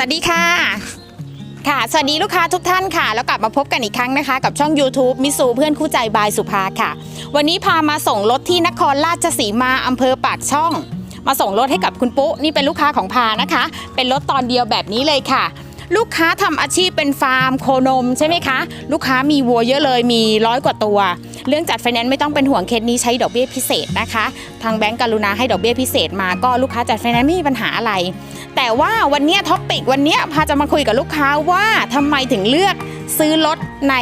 วัสดีค่ะ ค่ะ สวัสดีลูกค้าทุกท่านค่ะ แล้วกลับมาพบกันอีกครั้งนะคะ กับช่อง YouTube มิสูเพื่อนคู่ใจบายสุภาค่ะ วันนี้พามาส่งรถที่นครราชสีมาอำเภอปากช่อง มาส่งรถให้กับคุณปุ๊นี่เป็นลูกค้าของพานะคะ เป็นรถตอนเดียวแบบนี้เลยค่ะ ลูกค้าทำอาชีพเป็นฟาร์มโคนมใช่ไหมคะ ลูกค้ามีวัวเยอะเลยมีร้อยกว่าตัว เรื่องจัดไฟแนนซ์ไม่ต้องเป็นห่วงเคสนี้ใช้ดอกเบี้ยพิเศษนะคะ ทางแบงก์กรุณาให้ดอกเบี้ยพิเศษมาก็ลูกค้าจัดไฟแนนซ์ไม่มีปัญหาอะไร แต่ว่าวันนี้ท็อปิกวันนี้พาจะมาคุยกับลูกค้าว่าทำไมถึงเลือกซื้อรถใน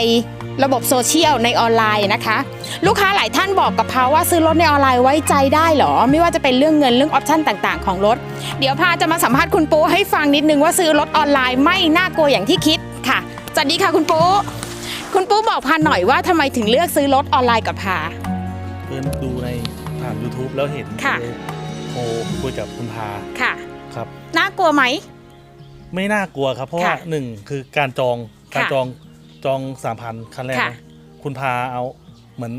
ระบบโซเชียลในออนไลน์นะคะ ลูกค้าหลายท่านบอกกับพาว่าซื้อรถในออนไลน์ไว้ใจได้เหรอ ไม่ว่าจะเป็นเรื่องเงินเรื่องออปชั่นต่างๆ ของรถ เดี๋ยวพาจะมาสัมภาษณ์คุณปูให้ฟังนิดนึงว่าซื้อรถออนไลน์ไม่น่ากลัวอย่างที่คิดค่ะสวัสดีค่ะคุณปู คุณปูบอกพาหน่อยว่าทำไมถึงเลือกซื้อรถออนไลน์กับพา เพื่อนดูในผ่าน YouTube แล้วเห็นค่ะ เลยโทรคุยกับคุณพาค่ะ ครับ น่ากลัวไหม ไม่น่ากลัวครับ เพราะค่ะว่าหนึ่งคือการจองการค่ะจองจองสามพันคันแรกค่ะ นะคุณพาเอาเหมือน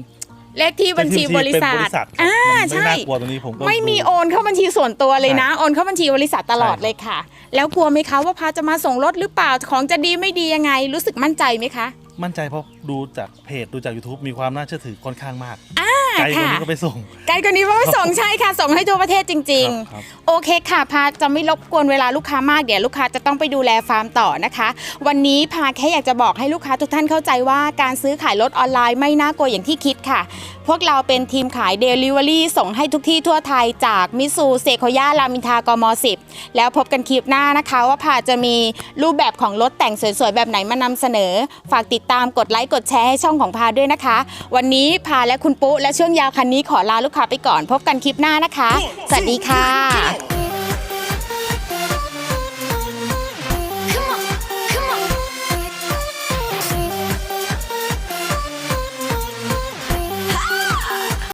เลขที่บัญชีบริษัท เป็นบริษัทครับอ่ามันใช่ไม่น่ากลัวตรงนี้ผมก็ไม่มีดูโอนเข้าบัญชีส่วนตัวเลยนะ โอนเข้าบัญชีบริษัทตลอดใช่ เลยค่ะ แล้วกลัวไหมคะว่าพาจะมาส่งรถหรือเปล่า ของจะดีไม่ดียังไง รู้สึกมั่นใจไหมคะ มั่นใจเพราะดูจากเพจดูจาก YouTube มีความน่าเชื่อถือค่อนข้างมาก อ่า ไกลกว่าค่ะนี้ก็ไปส่ง ไกลกว่านี้ว่าไม่ส่งใช่ค่ะ ส่งให้ทั่วประเทศจริง ครับครับๆ โอเคค่ะพาจะไม่รบกวนเวลาลูกค้ามากเดี๋ยวลูกค้าจะต้องไปดูแลฟาร์มต่อนะคะ วันนี้พาแค่อยากจะบอกให้ลูกค้าทุกท่านเข้าใจว่าการซื้อขายรถออนไลน์ไม่น่ากลัวอย่างที่คิดค่ะ พวกเราเป็นทีมขาย Delivery ส่งให้ทุกที่ทั่วไทยจากมิซูเซโคย่ารามินทากม 10 แล้วพบกันคลิปหน้านะคะ ว่าพาจะมีรูปแบบของรถแต่งสวยๆ แบบไหนมานำเสนอ ฝากติดตามกดไลค์กดแชร์ให้ช่องของพาด้วยนะคะ วันนี้พาและคุณปุ๊และช่วงยาวคันนี้ขอลาลูกค้าไปก่อน พบกันคลิปหน้านะคะ สวัสดีค่ะ